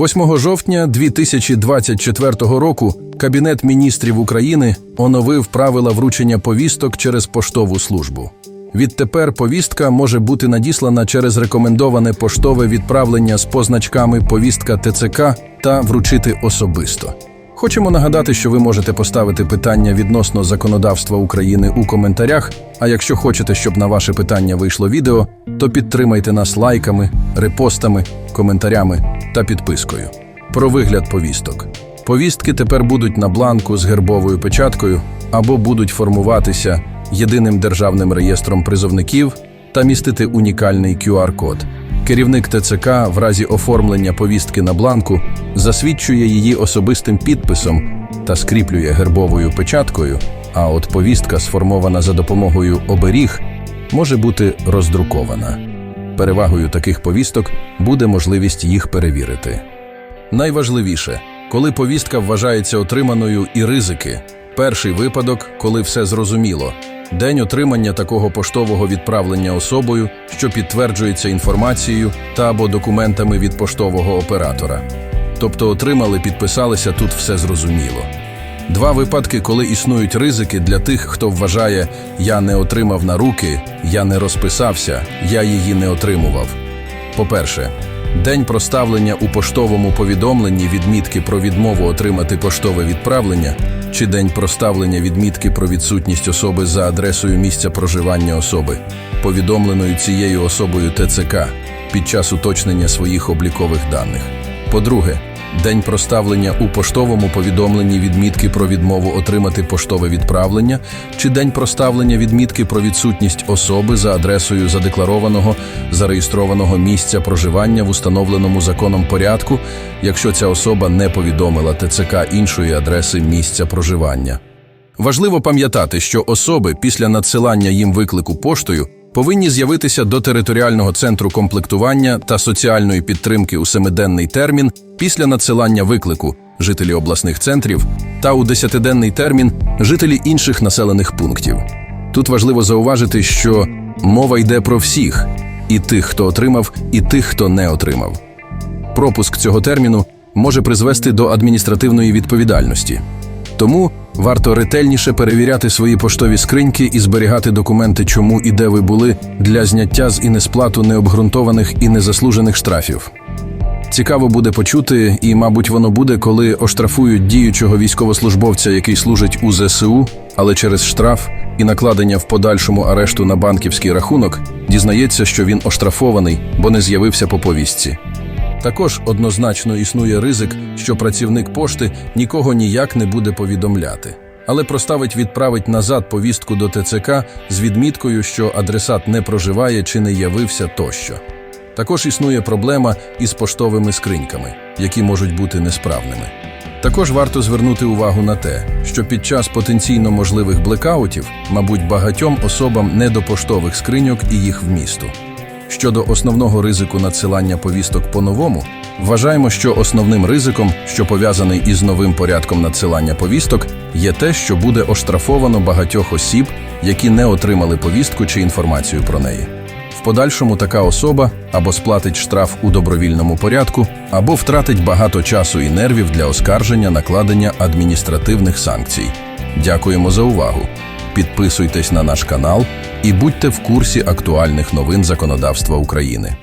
8 жовтня 2024 року Кабінет міністрів України оновив правила вручення повісток через поштову службу. Відтепер повістка може бути надіслана через рекомендоване поштове відправлення з позначками повістка ТЦК та вручити особисто. Хочемо нагадати, що ви можете поставити питання відносно законодавства України у коментарях. А якщо хочете, щоб на ваше питання вийшло відео, то підтримайте нас лайками, репостами, коментарями та підпискою. Про вигляд повісток. Повістки тепер будуть на бланку з гербовою печаткою або будуть формуватися єдиним державним реєстром призовників та містити унікальний QR-код. Керівник ТЦК в разі оформлення повістки на бланку засвідчує її особистим підписом та скріплює гербовою печаткою. А от повістка, сформована за допомогою оберіг, може бути роздрукована. Перевагою таких повісток буде можливість їх перевірити. Найважливіше, коли повістка вважається отриманою і ризики. Перший випадок, коли все зрозуміло. День отримання такого поштового відправлення особою, що підтверджується інформацією та або документами від поштового оператора. Тобто отримали, підписалися, тут все зрозуміло. Два випадки, коли існують ризики для тих, хто вважає я не отримав на руки, я не розписався, я її не отримував. По-перше, день проставлення у поштовому повідомленні відмітки про відмову отримати поштове відправлення чи день проставлення відмітки про відсутність особи за адресою місця проживання особи, повідомленої цією особою ТЦК під час уточнення своїх облікових даних. По-друге, день проставлення у поштовому повідомленні відмітки про відмову отримати поштове відправлення чи день проставлення відмітки про відсутність особи за адресою задекларованого зареєстрованого місця проживання в установленому законом порядку, якщо ця особа не повідомила ТЦК іншої адреси місця проживання. Важливо пам'ятати, що особи після надсилання їм виклику поштою повинні з'явитися до територіального центру комплектування та соціальної підтримки у семиденний термін після надсилання виклику жителі обласних центрів та у десятиденний термін жителі інших населених пунктів. Тут важливо зауважити, що мова йде про всіх і тих, хто отримав, і тих, хто не отримав. Пропуск цього терміну може призвести до адміністративної відповідальності. Тому варто ретельніше перевіряти свої поштові скриньки і зберігати документи, чому і де ви були, для зняття з і несплату необґрунтованих і незаслужених штрафів. Цікаво буде почути, і, мабуть, воно буде, коли оштрафують діючого військовослужбовця, який служить у ЗСУ, але через штраф і накладення в подальшому арешту на банківський рахунок дізнається, що він оштрафований, бо не з'явився по повістці. Також однозначно існує ризик, що працівник пошти нікого ніяк не буде повідомляти, але проставить відправить назад повістку до ТЦК з відміткою, що адресат не проживає чи не явився тощо. Також існує проблема із поштовими скриньками, які можуть бути несправними. Також варто звернути увагу на те, що під час потенційно можливих блекаутів, мабуть, багатьом особам не до поштових скриньок і їх вмісту. Щодо основного ризику надсилання повісток по-новому, вважаємо, що основним ризиком, що пов'язаний із новим порядком надсилання повісток, є те, що буде оштрафовано багатьох осіб, які не отримали повістку чи інформацію про неї. В подальшому така особа або сплатить штраф у добровільному порядку, або втратить багато часу і нервів для оскарження накладення адміністративних санкцій. Дякуємо за увагу. Підписуйтесь на наш канал і будьте в курсі актуальних новин законодавства України.